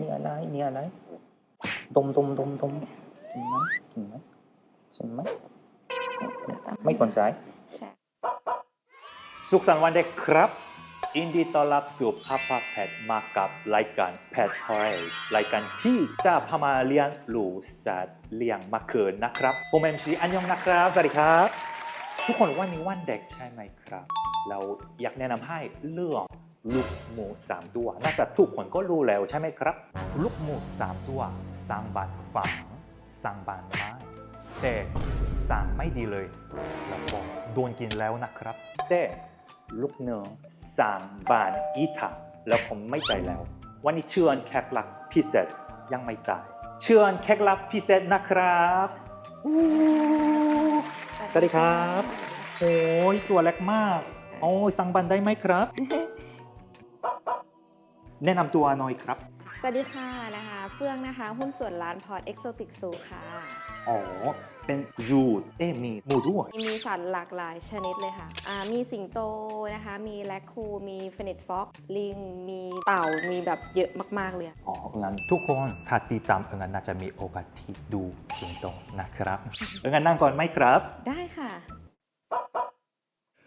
มีอะไรมีอะไรดมดมดมดมกินไหมกินไหมชิมไหมไม่สนใจใช่สุขสันต์วันเด็กครับยินดีต้อนรับสู่พับพับแพทมากับรายการแพทพอยรายการที่จะพามาเลี้ยงลูกสัตว์เลี้ยงมะเขือนะครับผมเอ็มซีอันยองนะครับสวัสดีครับ ทุกคนวันนี้วันเด็กใช่ไหมครับ เราอยากแนะนำให้เรื่อง ลูกหมูสามตัว น่าจะทุกคนก็รู้แล้วใช่ไหมครับ ลูกหมูสามตัวสร้างบ้านฝังสร้างบ้านไม้แต่สร้างไม่ดีเลยแล้วก็โดนกินแล้วนะครับ แต่ลูกเนื้อสร้างบ้านอีถาแล้วผมไม่ตายแล้ว วันนี้เชิญแขกรับพิเศษยังไม่ตาย เชิญแขกรับพิเศษนะครับสวัสดีครับโอ้ยตัวเล็กมาก โอ้ยสั่งบันได้ไหมครับ แนะนำตัวหน่อยครับ สวัสดีค่ะนะคะ เฟื่องนะคะ หุ้นส่วนร้านพอร์ตเอ็กโซติกซูค่ะ อ๋อ เป็นยูดเอ้มีหมูด้วย มีสัตว์หลากหลายชนิดเลยค่ะอ่ามีสิงโตนะคะ มีแรคคูนมีเฟนิตฟ็อกลิง มีเต่า มีแบบเยอะมาก ๆ เลยอ๋องั้นทุกคนถ้าติดตามเอองั้นน่าจะมีโอกาสที่ดูสิงโตนะครับ เอองั้นนั่งก่อนไหมครับ ได้ค่ะ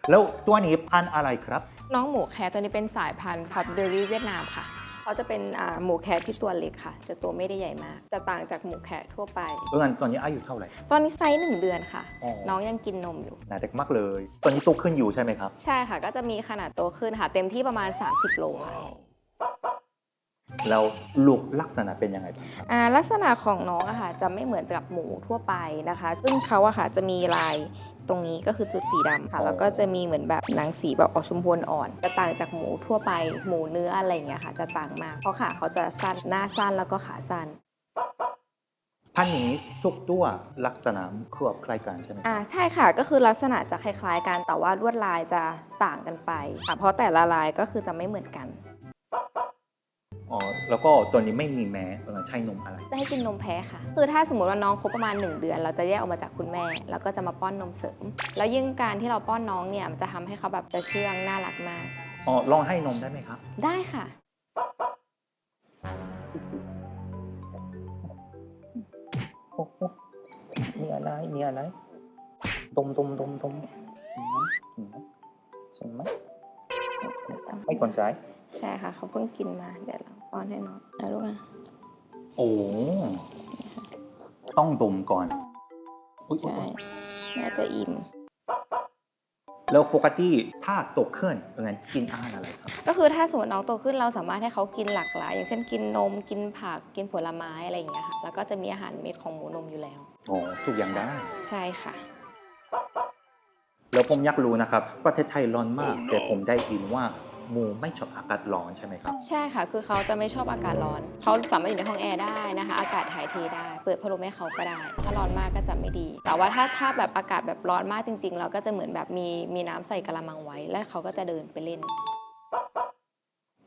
แล้วตัวนี้พันธุ์อะไรครับ น้องหมูแคะตัวนี้เป็นสายพันธุ์พับเบอรี่เวียดนามค่ะเขาจะเป็นอ่าหมูแคะที่ตัวเล็กค่ะ จะตัวไม่ได้ใหญ่มาก จะต่างจากหมูแคะทั่วไปเอองั้นตอนนี้อายุเท่าไหร่ ตอนนี้ไซส์หนึ่งเดือนค่ะอ๋อน้องยังกินนมอยู่น่าเด็กมากเลย ตอนนี้โตขึ้นอยู่ใช่ไหมครับ ใช่ค่ะ ก็จะมีขนาดโตขึ้นค่ะ เต็มที่ประมาณ 30 โลค่ะแล้วลูกลักษณะเป็นยังไงบ้างครับอ่าลักษณะของน้องอะค่ะจะไม่เหมือนกับหมูทั่วไปนะคะ ซึ่งเขาอะค่ะจะมีลาย ตรงนี้ก็คือจุดสีดำค่ะ แล้วก็จะมีเหมือนแบบหนังสีแบบออกชมพูอ่อน จะต่างจากหมูทั่วไปหมูเนื้ออะไรอย่างเงี้ยค่ะ จะต่างมาก เพราะขาเขาจะสั้นหน้าสั้นแล้วก็ขาสั้นพันธุ์นี้ทุกตัวลักษณะครอบคล้ายกันใช่ไหมครับอ่าใช่ค่ะก็คือลักษณะจะคล้ายๆกันแต่ว่าลวดลายจะต่างกันไปค่ะเพราะแต่ละลายก็คือจะไม่เหมือนกัน อ๋อแล้วก็ตัวนี้ไม่มีแม้เออใช่นมอะไร จะให้กินนมแพ้ค่ะ คือถ้าสมมติว่าน้องครบประมาณ 1 เดือน เราจะแยกออกมาจากคุณแม่ แล้วก็จะมาป้อนนมเสริม แล้วยิ่งการที่เราป้อนน้องเนี่ยมันจะทำให้เขาแบบจะเชื่องน่ารักมาก อ๋อลองให้นมได้ไหมครับ ได้ค่ะ โอ้โหมีอะไร มีอะไรดมดมดมดมกินไหมกินไหมชิมไหมไม่สนใจ ใช่ค่ะ เขาเพิ่งกินมา เดี๋ยวเราป้อนให้น้องนะลูกอะโอ้ ต้องดมก่อนอุ๊ยใช่แม่จะอิ่ม แล้วปกติถ้าโตขึ้นงั้นกินอาหารอะไรครับ ก็คือถ้าสมมติน้องโตขึ้นเราสามารถให้เขากินหลากหลาย อย่างเช่นกินนมกินผักกินผลไม้อะไรอย่างเงี้ยค่ะ แล้วก็จะมีอาหารเม็ดของหมูนมอยู่แล้ว อ๋อ ทุกอย่างได้ ใช่ค่ะ แล้วผมอยากรู้นะครับ ประเทศไทยร้อนมาก แต่ผมได้ยินว่าห มูไม่ชอบอากาศร้อนใช่ไหมครับ ใช่ค่ะ คือเขาจะไม่ชอบอากาศร้อน เขาสามารถอยู่ในห้องแอร์ได้นะคะ อากาศถ่ายเทได้ เปิดพัดลมให้เขาก็ได้ ถ้าร้อนมากก็จะไม่ดี แต่ว่าถ้าถ้าแบบอากาศแบบร้อนมากจริง ๆ เราก็จะเหมือนแบบมีมีน้ำใส่กระมังไว้ แล้วเขาก็จะเดินไปเล่น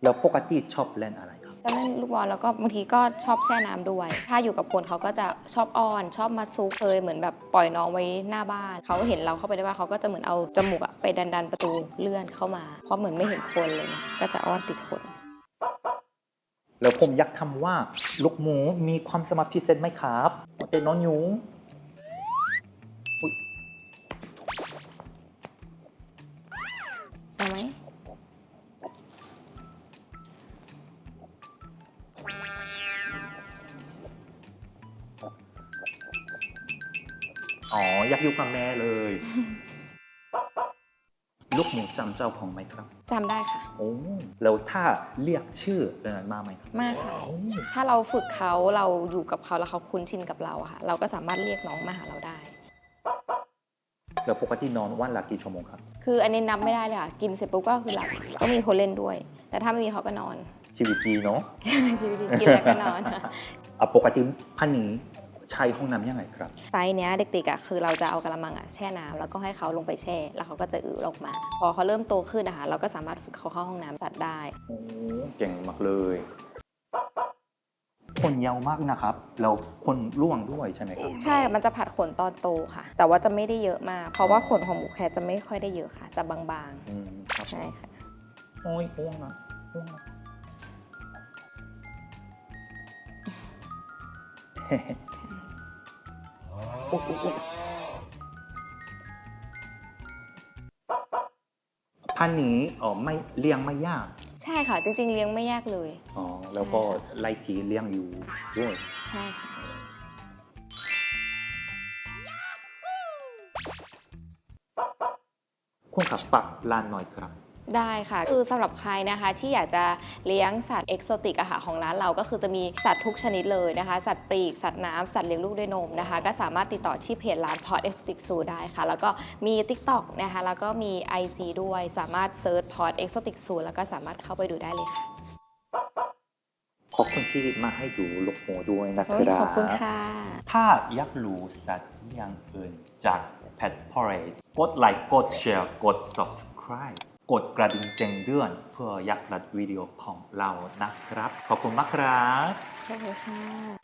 แล้วปกติชอบเล่นอะไรครับ จะเล่นลูกบอลแล้วก็บางทีก็ชอบแช่น้ำด้วย ถ้าอยู่กับคนเขาก็จะชอบอ้อน ชอบมาซุกเคยเหมือนแบบปล่อยน้องไว้หน้าบ้าน เขาเห็นเราเข้าไปได้ว่าเขาก็จะเหมือนเอาจมูกอะไปดันดันๆประตูเลื่อนเข้ามา เพราะเหมือนไม่เห็นคนเลยนะก็จะอ้อนติดคนแล้วผมอยากทำว่าลูกหมูมีความสามารถพิเศษไหมครับแต่น้องหนูอุ๊ยเอาไหม อ๋ออยากอยู่กับแม่เลย ลูกหมูจำเจ้าของไหมครับจำได้ค่ะ โอ้แล้วถ้าเรียกชื่อเออมาไหมครับมากค่ะ โอ้ถ้าเราฝึกเขาเราอยู่กับเขาแล้วเขาคุ้นชินกับเราอะค่ะ เราก็สามารถเรียกน้องมาหาเราได้ แล้วปกตินอนวันละกี่ชั่วโมงครับ คืออันนี้นับไม่ได้เลยค่ะ กินเสร็จปุ๊บก็คือหลับก็มีคนเล่นด้วย แต่ถ้าไม่มีเขาก็นอนชีวิตดีเนาะ ชีวิตดีกินแล้วก็นอนค่ะ อะปกติพันนี้ ใช้ห้องน้ำยังไงครับ ไซส์เนี้ยเด็กๆอะคือเราจะเอากระมังอะแช่น้ำแล้วก็ให้เขาลงไปแช่ แล้วเขาก็จะอือออกมา พอเขาเริ่มโตขึ้นนะคะเราก็สามารถฝึกเขาเข้าห้องน้ำตัดได้ โอ้เก่งมากเลย คนยาวมากนะครับแล้วคนร่วงด้วยใช่ไหมครับ ใช่ มันจะผัดขนตอนโตค่ะ แต่ว่าจะไม่ได้เยอะมาก เพราะว่าขนของหมูแคทจะไม่ค่อยได้เยอะค่ะ จะบางอืมครับๆ ใช่ค่ะ โอ้ยอ้วงนะอ้วงนะ อ๊ยโอ๊ยโอ๊ยพันธุ์นี้อ๋อไม่เลี้ยงไม่ยาก ใช่ค่ะ จริงๆเลี้ยงไม่ยากเลย อ๋อ แล้วก็ไล่ทีเลี้ยงอยู่ด้วย ใช่ค่ะ คุณขับปักลานหน่อยครับ ได้ค่ะ คือสำหรับใครนะคะที่อยากจะเลี้ยงสัตว์เอกโซติกอะค่ะของร้านเราก็คือจะมีสัตว์ทุกชนิดเลยนะคะ สัตว์ปีก สัตว์น้ำสัตว์เลี้ยงลูกด้วยนมนะคะ ก็สามารถติดต่อที่เพจร้านพอ t เอกโซติกซูได้ค่ะ แล้วก็มี TikTok นะคะ แล้วก็มี IC ด้วย สามารถเซิร์ชพอ t เอกโซติกซูแล้วก็สามารถเข้าไปดูได้เลยค่ะ ขอบคุณที่มาให้ดูลูกโมด้วยนะคโอ้ยรับ ขอบคุณค่ะ ถ้าอยากรู้สัตว์เลี้ยงอื่นจาก Pet Parade กดไลค์ กดแชร์ กด subscribe กดกระดิ่งแจ้งเตือน เพื่อยักพลาดวิดีโอของเรานะครับ ขอบคุณมากครับขอบคุณค่ะ